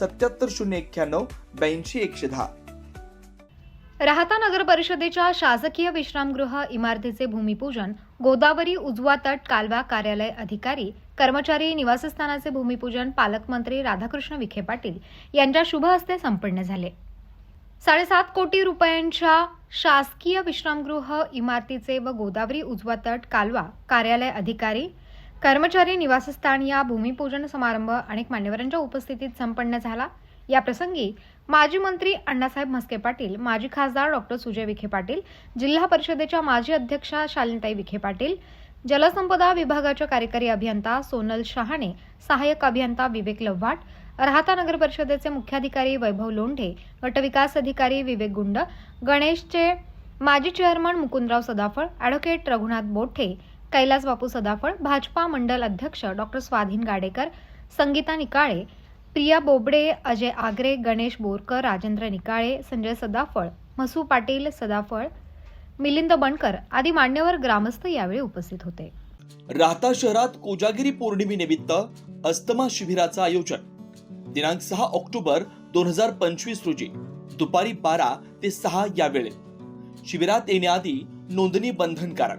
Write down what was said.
सत्याहत्तर शून्य एक्क्याण्णव ब्याऐंशी एकशे दहा. राहता नगर परिषदेच्या शासकीय विश्रामगृह इमारतीचे भूमिपूजन गोदावरी उजवा तट कालवा कार्यालय अधिकारी कर्मचारी निवासस्थानाचे भूमिपूजन पालकमंत्री राधाकृष्ण विखे पाटील यांच्या शुभ हस्ते संपन्न झाले. साडेसात कोटी रुपयांच्या शासकीय विश्रामगृह इमारतीचे व गोदावरी उजवा तट कालवा कार्यालय अधिकारी कर्मचारी निवासस्थान या भूमिपूजन समारंभ अनेक मान्यवरांच्या उपस्थितीत संपन्न झाला. या प्रसंगी माजी मंत्री अण्णासाहेब म्हस्के पाटील माजी खासदार डॉक्टर सुजय विखे पाटील जिल्हा परिषदेच्या माजी अध्यक्षा शालिनताई विखे पाटील जलसंपदा विभागाच्या कार्यकारी अभियंता सोनल शहाणे सहाय्यक अभियंता विवेक लव्हाट राहता नगर परिषदेचे मुख्याधिकारी वैभव लोंढे गटविकास अधिकारी विवेक गुंड गणेशचे माजी चेअरमन मुकुंदराव सदाफळ अॅडव्होकेट रघुनाथ बोठे कैलास बापू सदाफळ भाजपा मंडल अध्यक्ष डॉक्टर स्वाधीन गाडेकर संगीता निकाळे प्रिया बोबडे अजय आगरे गणेश बोरकर राजेंद्र निकाळे संजय सदाफळ मसू पाटील सदाफळ मिलिंद बनकर आदी मान्यवर ग्रामस्थ यावेळी उपस्थित होते. राहता शहरात कोजागिरी पौर्णिमेनिमित्त अस्तमा शिबिराचं आयोजन. दिनांक सहा ऑक्टोबर दोन हजार पंचवीस रोजी दुपारी बारा ते सहा या वेळेत शिबिरात येण्याआधी नोंदणी बंधनकारक.